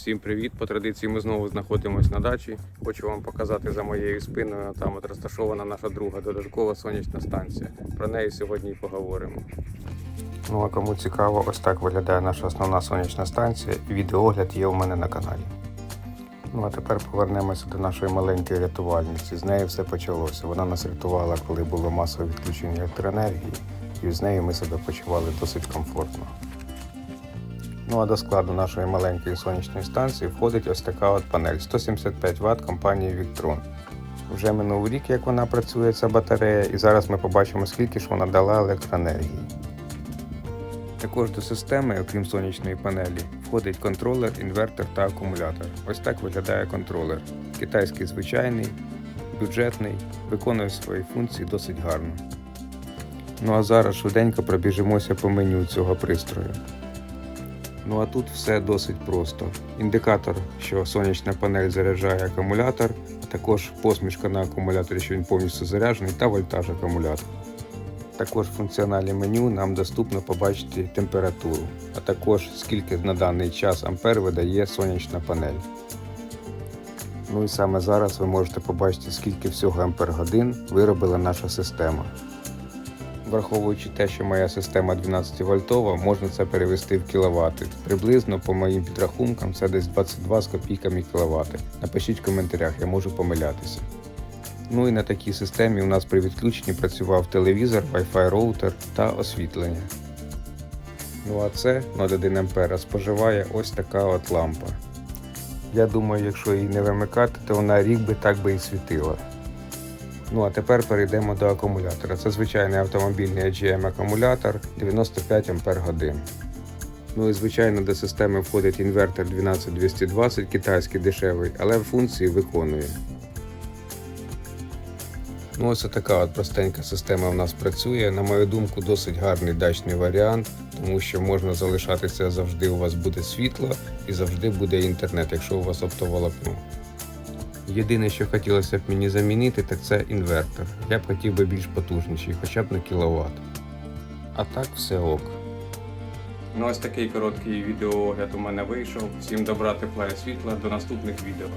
Всім привіт! По традиції ми знову знаходимося на дачі. Хочу вам показати за моєю спиною. Там от розташована наша друга додаткова сонячна станція. Про неї сьогодні і поговоримо. Ну а кому цікаво, ось так виглядає наша основна сонячна станція. Відеогляд є у мене на каналі. Ну а тепер повернемося до нашої маленької рятувальниці. З неї все почалося. Вона нас рятувала, коли було масове відключення електроенергії, і з нею ми себе почували досить комфортно. Ну а до складу нашої маленької сонячної станції входить ось така от панель 175 Вт компанії Victron. Вже минув рік, як вона працює, ця батарея, і зараз ми побачимо, скільки ж вона дала електроенергії. Також до системи, окрім сонячної панелі, входить контролер, інвертор та акумулятор. Ось так виглядає контролер. Китайський звичайний, бюджетний, виконує свої функції досить гарно. Ну а зараз швиденько пробіжимося по меню цього пристрою. Ну а тут все досить просто. Індикатор, що сонячна панель заряджає акумулятор, також посмішка на акумуляторі, що він повністю заряджений, та вольтаж акумулятора. Також в функціоналі меню нам доступно побачити температуру, а також скільки на даний час ампер видає сонячна панель. Ну і саме зараз ви можете побачити, скільки всього ампер годин виробила наша система. Враховуючи те, що моя система 12 вольтова, можна це перевести в кіловати. Приблизно по моїм підрахункам це десь 22 з копійками кіловати. Напишіть в коментарях, я можу помилятися. Ну і на такій системі у нас при відключенні працював телевізор, Wi-Fi роутер та освітлення. Ну а це 0,1 А споживає ось така от лампа. Я думаю, якщо її не вимикати, то вона рік би так би і світила. Ну а тепер перейдемо до акумулятора. Це звичайний автомобільний AGM акумулятор 95 Ампер годин. Ну і звичайно до системи входить інвертор 12220 китайський дешевий, але функції виконує. Ну ось така от простенька система в нас працює. На мою думку, досить гарний дачний варіант, тому що можна залишатися завжди. У вас буде світло і завжди буде інтернет, якщо у вас оптоволокно. Єдине, що хотілося б мені замінити, так це інвертор. Я б хотів би більш потужніший, хоча б на кіловат. А так все ок. Ну ось такий короткий відеоогляд у мене вийшов. Всім добра, тепла і світла. До наступних відео.